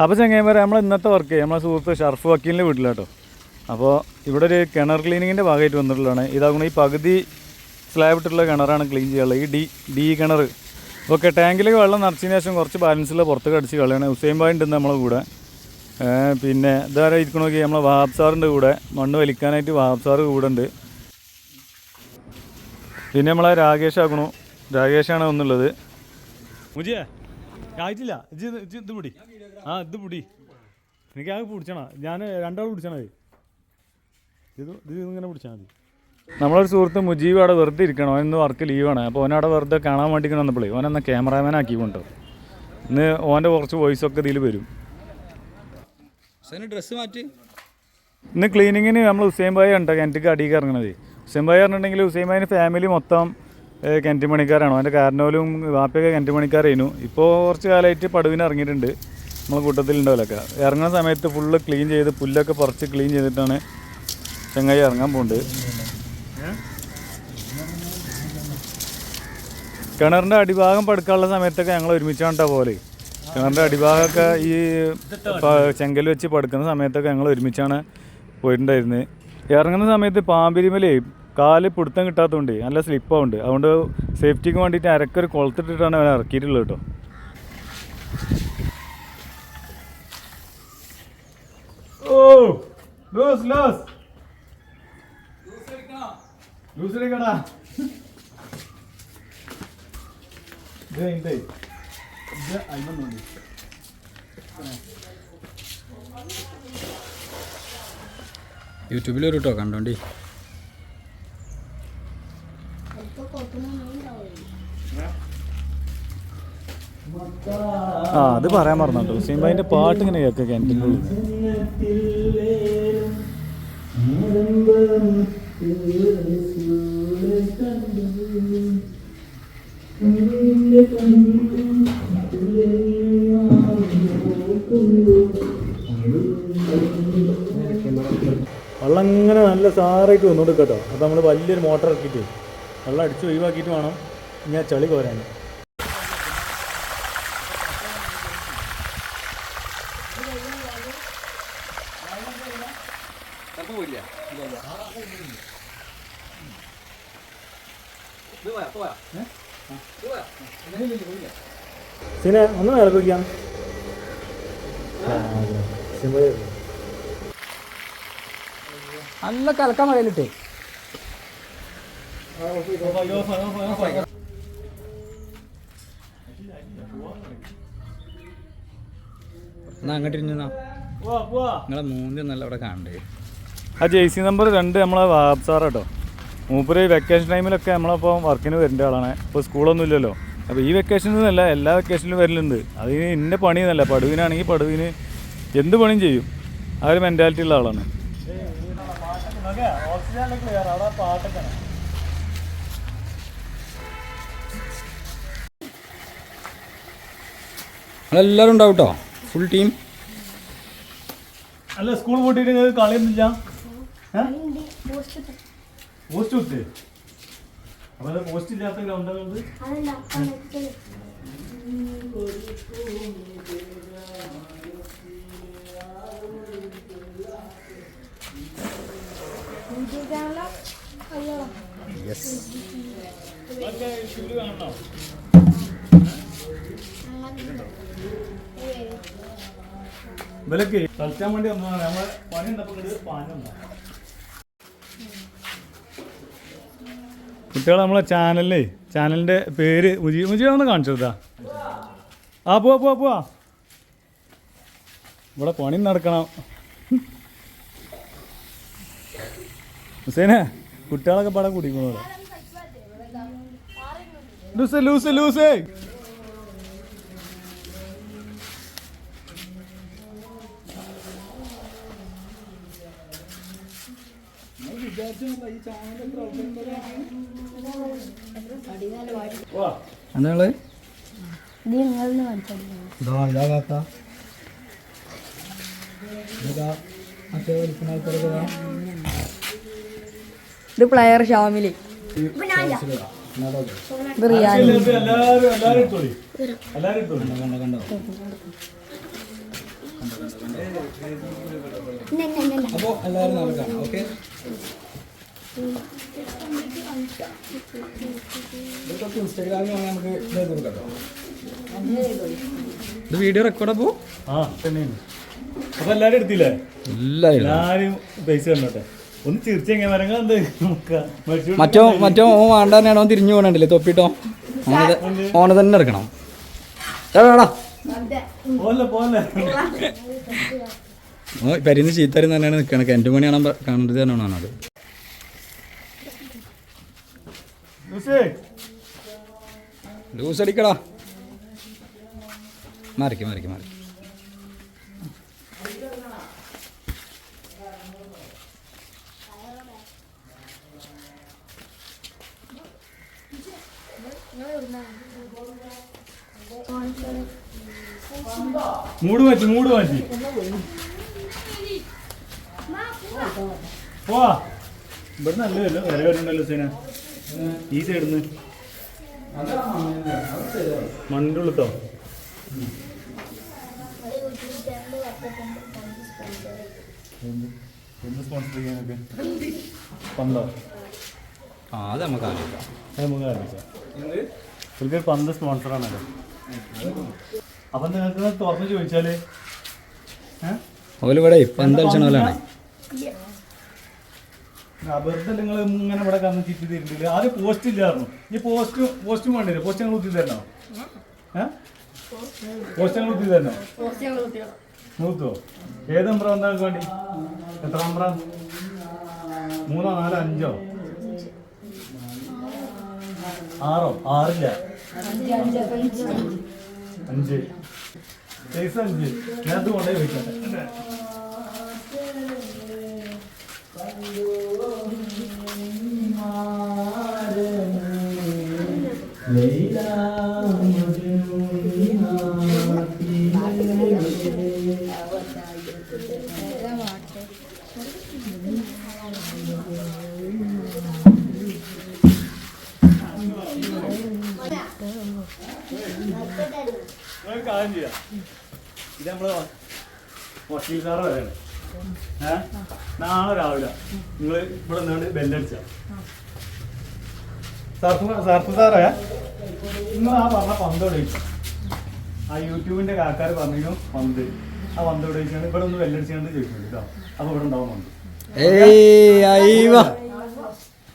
അപ്പോൾ ചങ്ങായിമാരെ നമ്മൾ ഇന്നത്തെ വർക്ക് നമ്മളെ സുഹൃത്ത് ഷർഫ് വക്കീലിന്റെ വീട്ടിലാട്ടോ. അപ്പോൾ ഇവിടെ ഒരു കിണർ ക്ലീനിങ്ങിന്റെ ഭാഗമായിട്ട് വന്നിട്ടുള്ളതാണ്. ഇതാകുന്ന ഈ പകുതി സ്ലാബ് ഇട്ടുള്ള കിണറാണ് ക്ലീൻ ചെയ്യാനുള്ളത്. ഈ ഡി ഡി കിണർ. ഓക്കെ ടാങ്കിലേക്ക് വെള്ളം നിറച്ചതിന് ശേഷം കുറച്ച് ബാലൻസുള്ള പുറത്തേക്ക് അടിച്ച് കളയാണ്. ഹുസൈൻ ബായ് ഉണ്ട് നമ്മളെ കൂടെ. പിന്നെ ഇതാരാ ഇരിക്കണ നോക്കി നമ്മളെ വാബ് സാറിന്റെ കൂടെ. മണ്ണ് വലിക്കാനായിട്ട് വാഹബ് സാറ് കൂടെ ഉണ്ട്. പിന്നെ നമ്മളെ രാകേഷ് ആക്കണു. രാകേഷാണ് ഒന്നുള്ളത് മുജിയേ ആയിട്ടില്ല. ഇത് ഇത് പിടി ആ ഇത് പിടി. എനിക്ക് ആകെ പിടിച്ചണ. ഞാൻ രണ്ടാൾ പിടിച്ചണത് ഇത്. ഇത് ഇങ്ങനെ പിടിച്ചാൽ മതി. നമ്മളൊരു സുഹൃത്ത് മുജീബ് അവിടെ വെറുതെ ഇരിക്കണം. അവൻ ഇന്ന് വർക്ക് ലീവാണ് അപ്പോൾ ഓനവിടെ വെറുതെ കാണാൻ വേണ്ടി വന്നപ്പോഴേ ഓനെന്ന ക്യാമറാമാൻ ആക്കി കൊണ്ടോ. ഇന്ന് ഓന്റെ കുറച്ച് വോയിസ് ഒക്കെ ഇതിൽ വരും. ഡ്രസ്സ് മാറ്റി. ഇന്ന് ക്ലീനിങ്ങിന് നമ്മൾ ഹുസൈൻ ഭായി ഉണ്ടോ കിണറ്റിക്ക് അടിയിൽ ഇറങ്ങണത് ഹുസൈൻ ഭായി പറഞ്ഞിട്ടുണ്ടെങ്കിൽ ഹുസൈൻ ഭായിന്റെ ഫാമിലി മൊത്തം ഏഹ്, മണിക്കാരാണ്. പണിക്കാരാണ് അവന്റെ കാരണവലും വാപ്പയൊക്കെ കിണറ്റ് പണിക്കാരായിരുന്നു ഇപ്പോൾ കുറച്ച് കാലമായിട്ട് പടുവിന് ഇറങ്ങിയിട്ടുണ്ട്. നമ്മളെ കൂട്ടത്തിലുണ്ടാവില്ലൊക്കെ ഇറങ്ങുന്ന സമയത്ത് ഫുള്ള് ക്ലീൻ ചെയ്ത് പുല്ലൊക്കെ പറിച്ച് ക്ലീൻ ചെയ്തിട്ടാണ് ചെങ്ങായി ഇറങ്ങാൻ പോകുന്നത് കിണറിന്റെ അടിഭാഗം പടുക്കാനുള്ള സമയത്തൊക്കെ ഞങ്ങൾ ഒരുമിച്ചാണ് പോലെ കിണറിന്റെ അടിഭാഗമൊക്കെ ഈ ചെങ്കൽ വെച്ച് പടുക്കുന്ന സമയത്തൊക്കെ ഞങ്ങൾ ഒരുമിച്ചാണ് പോയിട്ടുണ്ടായിരുന്നത് ഇറങ്ങുന്ന സമയത്ത് പാമ്പിരിമലേ കാൽ പിടുത്തം കിട്ടാത്തതുകൊണ്ട് നല്ല സ്ലിപ്പാവുണ്ട് അതുകൊണ്ട് സേഫ്റ്റിക്ക് വേണ്ടിയിട്ട് അരക്കൊരു കൊളത്തിട്ടിട്ടാണ് അവൻ ഇറക്കിയിട്ടുള്ളത് കേട്ടോ. ഓ ലൂസ് ലൂസ്. ലൂസ് എടുക്കടാ ഇത് ഇതേ ഇത് അയ്മന്നുണ്ട് യൂട്യൂബിൽ ഒരു കേട്ടോ കണ്ടോണ്ടി. ആ അത് പറയാൻ മറന്നു സിംബായിന്റെ പാട്ട് ഇങ്ങനെ കേൾക്കുക കിണറ്റിന്റെ വെള്ളം ഇങ്ങനെ നല്ല സാറായിട്ട് വന്നു കൊടുക്കട്ടോ അപ്പോൾ നമ്മൾ വലിയൊരു മോട്ടർ ഇറക്കിയിട്ട് വെള്ളം അടിച്ച് ഒഴിവാക്കിയിട്ട് വേണം ആ ചളി കോരാൻ. പിന്നെ ഒന്ന് പോയിക്കാം നല്ല കലക്കാൻ മഴയിലിട്ടേ എന്നാ അങ്ങോട്ട് ഇരുന്നാ നിങ്ങളെ മൂന്ന് നല്ല അവിടെ കാണണ്ടേ. ആ ജെ സി നമ്പർ രണ്ട് നമ്മളെ വാബ്സാറാട്ടോ മൂപ്പര് വെക്കേഷൻ ടൈമിലൊക്കെ നമ്മളപ്പോൾ വർക്കിന് വരേണ്ട ആളാണ്. ഇപ്പോൾ സ്കൂളൊന്നും ഇല്ലല്ലോ. അപ്പോൾ ഈ വെക്കേഷനിൽ നിന്നല്ല എല്ലാ വെക്കേഷനിലും വരലുണ്ട്. അത് ഇന്ന പണിയെന്നല്ല പടുവിനാണെങ്കിൽ പടുവിന് എന്ത് പണിയും ചെയ്യും. ആ ഒരു മെന്റാലിറ്റി ഉള്ള ആളാണ്. എല്ലാവരും ഉണ്ടാവും കേട്ടോ ഫുൾ ടീം അല്ല സ്കൂൾ പൂട്ടിയിട്ട് കളിയൊന്നുമില്ല? പോസ്റ്റ് അപ്പോൾ പോസ്റ്റ് ഇല്ലാത്ത ഗ്രൗണ്ട് യെസ് ഇവലൊക്കെ കളിക്കാൻ വേണ്ടി വന്നതാണ്. നമ്മളെ പണി ഉണ്ടപ്പോ പാഞ്ഞ കുട്ടികൾ നമ്മളെ ചാനലിലേ ചാനലിന്റെ പേര് മുജി മുജിയാണെന്ന് കാണിച്ചതാ ആ പോവാ പോവാ പോവാ. ഇവിടെ പണി നടക്കണം. ഹുസൈനെ കുട്ടികളൊക്കെ പാടെ കുടിക്കുന്നു ലൂസ് ലൂസ് ലൂസേ. എന്താണ് ഇത് കാക്ക. ഇതാ പ്ലെയർ ഷാമിലി. ഇത്. റിയാലി എല്ലാരും എല്ലാരും കണ്ടോ കണ്ടോ അപ്പോൾ എല്ലാവരും നാളെ കാണാം ഓക്കെ ഇൻസ്റ്റാഗ്രാമിൽ നമുക്ക് ഇത് വീഡിയോ റെക്കോർഡ് അപ്പോ ആ തന്നെയാണ് അപ്പൊ എല്ലാരും എടുത്തില്ലേ എല്ലാരും പൈസ കണ്ടോട്ടെ ഒന്ന് ചിരിച്ചെങ്ങനെ മറ്റോ മറ്റോ ഓ വേണ്ട തന്നെയാണോ ഓൻ തിരിഞ്ഞു പോകണ്ടല്ലേ തൊപ്പിട്ടോ? ഓന തന്നെ എടുക്കണം. എടാ. പെരിന്ന് ചീത്തരും തന്നെയാണ് നിൽക്കണത് എന്റെ മണിയാണ് കാണേണ്ടത് തന്നെയാണ് അത്? ലൂസ്. അടിക്കടാ. മാറിക്ക് മാറിക്ക് മാറി മൂട് മാറ്റി മൂട് മാറ്റി. പോവാ. ഇവിടെ നല്ലതല്ലോ വില വരുന്നുണ്ടല്ലോ സേന. ഈ സൈഡിന്ന് മണ്ണിന്റെ ഉള്ളിട്ടോ എന്ത് സ്പോൺസർ ചെയ്യാനൊക്കെ? പന്തോ? ആ അത് നമുക്ക് ആലോചിക്കാം അത് നമുക്ക് ആലോചിക്കാം ചിലപ്പോൾ പന്ത് സ്പോൺസറാണല്ലോ അപ്പം നിങ്ങൾക്ക് തുറന്ന് ചോദിച്ചാൽ ഏഹ് ഓൽ ഇവിടെ എന്താ കളിച്ചണ പോലെയാണ്. വെറുതെ നിങ്ങൾ ഇങ്ങനെ ഇവിടെ കന്ന് ചുറ്റി തരുന്നില്ല ആദ്യം പോസ്റ്റ് ഇല്ലായിരുന്നു. ഈ പോസ്റ്റ് പോസ്റ്റും വേണ്ടില്ല പോസ്റ്റ് ഞങ്ങൾ കുത്തി തരണോ പോസ്റ്റ് ഞങ്ങൾ കുത്തി തരണോ മൂത്തോ ഏത് നമ്പർ വന്നാൽ വേണ്ടി? എത്ര നമ്പറാ മൂന്നോ നാലോ അഞ്ചോ? ആറോ? ആറില്ല. അഞ്ച്. സൈസ് അഞ്ച്. ഞാൻ കൊണ്ടേ വെക്കട്ടെ നമുക്ക് കാര്യം ചെയ്യാം ഇത് നമ്മൾ വക്കീൽ സാറ് വരെയാണ്. ഏ? നാളെ രാവിലെ. നിങ്ങൾ ഇവിടെ നിന്ന് ബെല്ലടിച്ച സാർത്ത് സാറേ നിങ്ങൾ ആ പറഞ്ഞ പന്ത് എവിടെ ആ യൂട്യൂബിന്റെ കാക്കാർ പറഞ്ഞു പന്ത്. ആ പന്ത് എവിടെ ഇവിടെ ഒന്ന് ബെല്ലടിച്ചാണ്ട് ചോദിക്കുന്നത് കേട്ടോ അപ്പൊ ഇവിടെ ഉണ്ടാവും പന്ത്.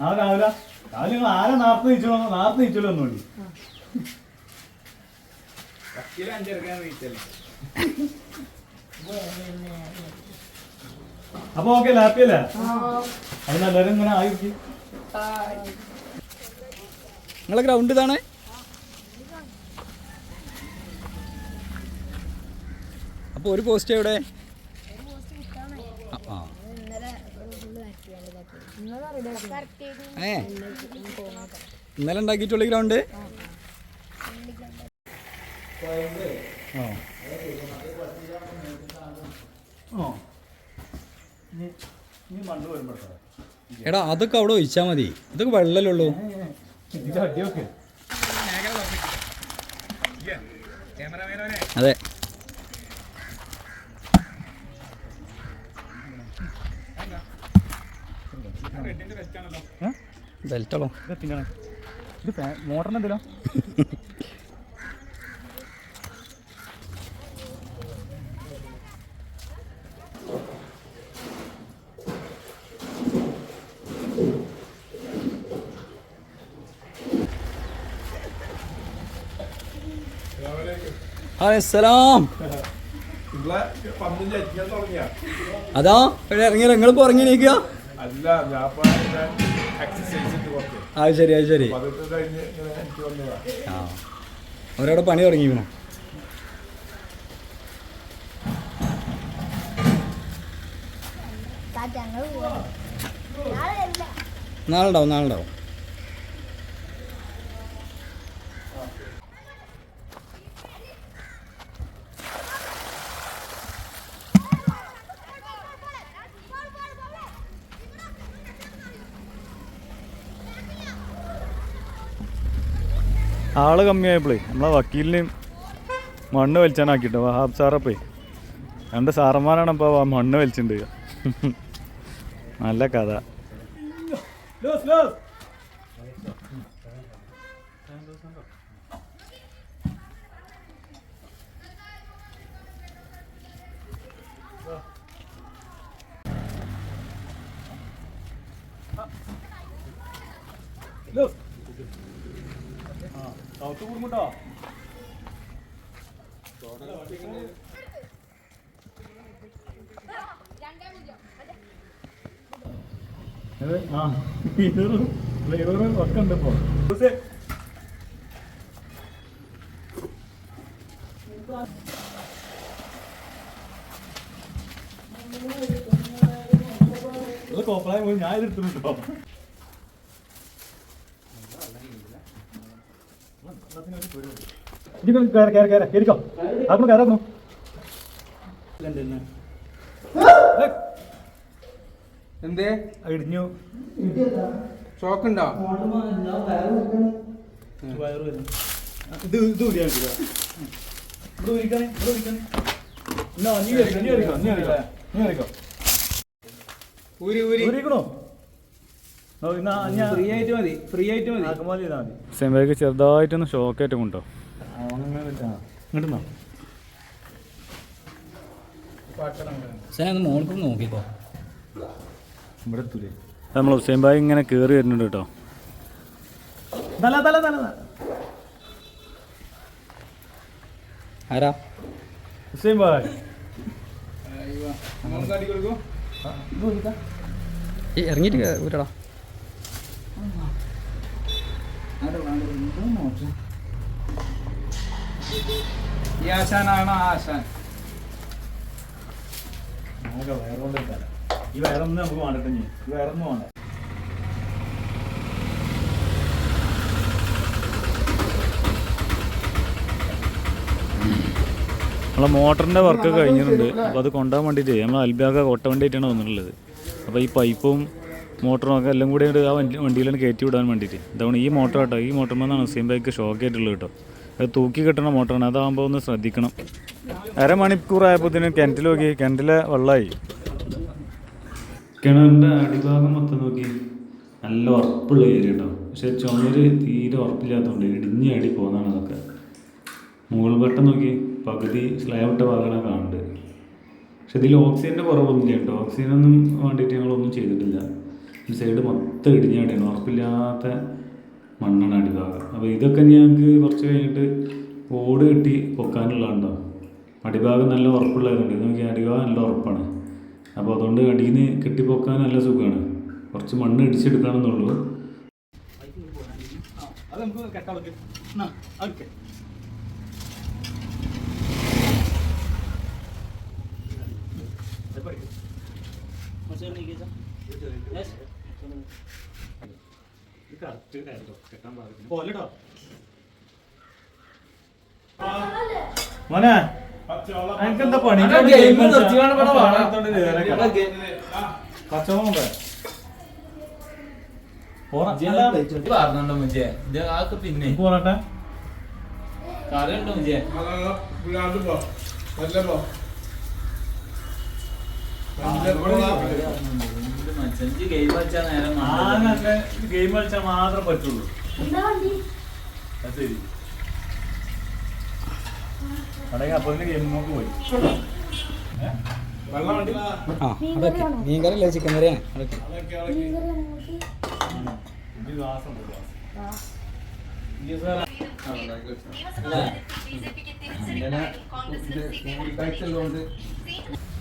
നാളെ രാവിലെ. രാവിലെ നിങ്ങൾ ആരെ നാർത്ത് നീച്ചോളൂ? നാർത്ത് നീച്ചോളൂ ഒന്നുകൂടി അപ്പൊ ഓക്കെ ഹാപ്പി അല്ലേ? അതിന് എല്ലാവരും ഇങ്ങനെ ആയിരിക്കും നിങ്ങളെ ഗ്രൗണ്ട് ഇതാണ്? അപ്പൊ ഒരു പോസ്റ്റ് എവിടെ? ആ, ആ. ഏ? ഇന്നലെ ഉണ്ടാക്കിയിട്ടുള്ള ഗ്രൗണ്ട് ആ ഓ ഇനി ഇനി മണ്ണ് വരുമ്പോഴേ എടാ അതൊക്കെ അവിടെ ഒഴിച്ചാൽ മതി. ഇതൊക്കെ അടിയൊക്കെ അതെ. ബെൽറ്റോ? ഇത് മോട്ടറിന് എന്തെല്ലോ അലൈസലാം അതാ ഇറങ്ങി നിങ്ങളിപ്പോ ഇറങ്ങി നീക്കുക അത് ശരി അത് ശരി. ആ. അവരവിടെ പണി തുടങ്ങി നാളെ ഉണ്ടാവും നാളെ ആൾ കമ്മിയായപ്പോഴേ നമ്മളെ വക്കീലിനെയും മണ്ണ് വലിച്ചാനാക്കിട്ടോ വഹാബ് സാറപ്പേ. രണ്ട് സാറന്മാരാണ് ഇപ്പോൾ മണ്ണ് വലിച്ചിട്ടുണ്ട് നല്ല കഥ. ആ ഫ്ലേവർ ഫ്ലേവർ ഒക്കെ ഉണ്ട് ഇപ്പോൾ കോപ്പളായി പോയി. ഞാൻ എടുത്തിട്ടുണ്ടോ ഇത് കയറി കയറി കയറി. കയറിക്കോ ആക്കണം കയറാക്കണം എന്തേ? ഇടിഞ്ഞു. ഷോക്ക് ഉണ്ടോ ഇത് ഇത് ഊരിയാ മതി. ഇത് ഊരിക്കാണേ, ഇത് ഊരിക്കാണേ. എന്നാ, നീ കയറിക്കോ, നീ കയറിക്കോ, നീ കയറിക്കോ, നീ കയറിക്കോ. ഊരി ഊരി. ഊരിക്കണോ? ഫ്രീ ആയിട്ട് മതി ഫ്രീ ആയിട്ട് മതി. സെമ്പേക്ക് ചെറുതായിട്ടൊന്ന് ഷോക്കായിട്ട് കൊണ്ടോ മോൾക്ക് നോക്കിക്കോ. ഇവിടെ എത്തൂലേ. നമ്മൾ ഹുസൈൻ ബായി ഇങ്ങനെ കേറി വരുന്നുണ്ട് കേട്ടോ. തല തല തല തല. ആരാ? ഹുസൈൻ ഭായ്. ഇറങ്ങിയിട്ട് ഊരടാ. ഈ ആശാനാണ് ആശാൻ. നമുക്ക് വയറുകൊണ്ട് ഇട്ടാലോ. ഈ വയറൊന്നും നമുക്ക് വേണ്ടട്ടെ ഇനി. ഈ വയറൊന്നും വേണ്ട. നമ്മളെ മോട്ടറിന്റെ വർക്ക് കഴിഞ്ഞിട്ടുണ്ട്. അപ്പോൾ അത് കൊണ്ടുപോകാൻ വേണ്ടിയിട്ട് നമ്മൾ അൽബാഗ കൊട്ട വേണ്ടിയിട്ടാണ് വന്നിട്ടുള്ളത്. അപ്പോൾ ഈ പൈപ്പും മോട്ടറും ഒക്കെ എല്ലാം കൂടി ആ വണ്ടി വണ്ടിയിലാണ് കയറ്റി വിടാൻ വേണ്ടിയിട്ട്. ഇതാണ് ഈ മോട്ടർ കേട്ടോ. ഈ മോട്ടറിൽ സെയിം ബൈക്ക് ഷോക്ക് ആയിട്ടുള്ളത് കേട്ടോ. അത് തൂക്കി കിട്ടണ മോട്ടറാണ്. അതാകുമ്പോൾ ഒന്ന് ശ്രദ്ധിക്കണം. അരമണിക്കൂറായപ്പോൾ കിണറ്റിൽ നോക്കി. കിണറ്റിലെ വെള്ളമായി കിണറിന്റെ അടിഭാഗം മൊത്തം നോക്കി. നല്ല ഉറപ്പുള്ള ഏരിയ കേട്ടോ. പക്ഷെ ചുമര് തീരെ ഉറപ്പില്ലാത്തതുകൊണ്ട് ഇടിഞ്ഞ് അടി പോകുന്നതാണ് അതൊക്കെ. മുകൾ വട്ടം നോക്കി. പകുതി സ്ലാബ് ഇട്ട ഭാഗമാണ് കാണുന്നുണ്ട് പക്ഷെ ഇതിൽ ഓക്സിജന്റെ കുറവൊന്നുമില്ല കേട്ടോ. ഓക്സിജനൊന്നും വേണ്ടിയിട്ട് ഞങ്ങളൊന്നും ചെയ്തിട്ടില്ല. സൈഡ് മൊത്തം ഇടിഞ്ഞാടിയാണ് ഉറപ്പില്ലാത്ത മണ്ണാണ് അടിഭാഗം. അപ്പോൾ ഇതൊക്കെ ഞങ്ങൾക്ക് കുറച്ച് കഴിഞ്ഞിട്ട് ഓട് കെട്ടി പൊക്കാനുള്ളതുണ്ടോ അടിഭാഗം നല്ല ഉറപ്പുള്ളതുകൊണ്ട് ഇത് നോക്കി അടിഭാഗം നല്ല ഉറപ്പാണ്. അപ്പോൾ അതുകൊണ്ട് അടിയിൽ നിന്ന് കെട്ടിപ്പൊക്കാൻ നല്ല സുഖമാണ് കുറച്ച് മണ്ണ് ഇടിച്ചെടുക്കാമെന്നുള്ളൂ അത് നമുക്ക് കെട്ടാൻ ഓക്കെ മോനെ എനിക്കെന്താ പണി കച്ചവടം പിന്നെ പോറട്ടെ? കറിയുണ്ടോ മുജേ മച്ചഞ്ചി ഗെയിം കളിച്ചാ നേരം ആകെ ഗെയിം കളിച്ചാൽ മാത്രമേ പറ്റുള്ളൂ ശരി അടങ്ങി അപ്പൊ ഗെയിം നോക്ക് പോയി ആ അതൊക്കെ. മീൻ കറിയല്ലേ ചിക്കൻ കറിയാണ് അതൊക്കെ. ഗ്ലാസ് ഉണ്ട് ഗ്ലാസ്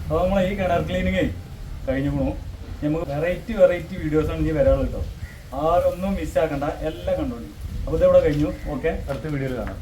അപ്പോൾ നമ്മളെ ഈ കിണർ ക്ലീനിങ് കഴിഞ്ഞു നമുക്ക് വെറൈറ്റി വെറൈറ്റി വീഡിയോസാണ് ഇനി വരാനുള്ളത് കേട്ടോ ആരൊന്നും മിസ്സാക്കണ്ട എല്ലാം കണ്ടോളി. അപ്പോൾ ഇതെവിടെ കഴിഞ്ഞു? ഓക്കെ അടുത്ത വീഡിയോയിൽ കാണാം.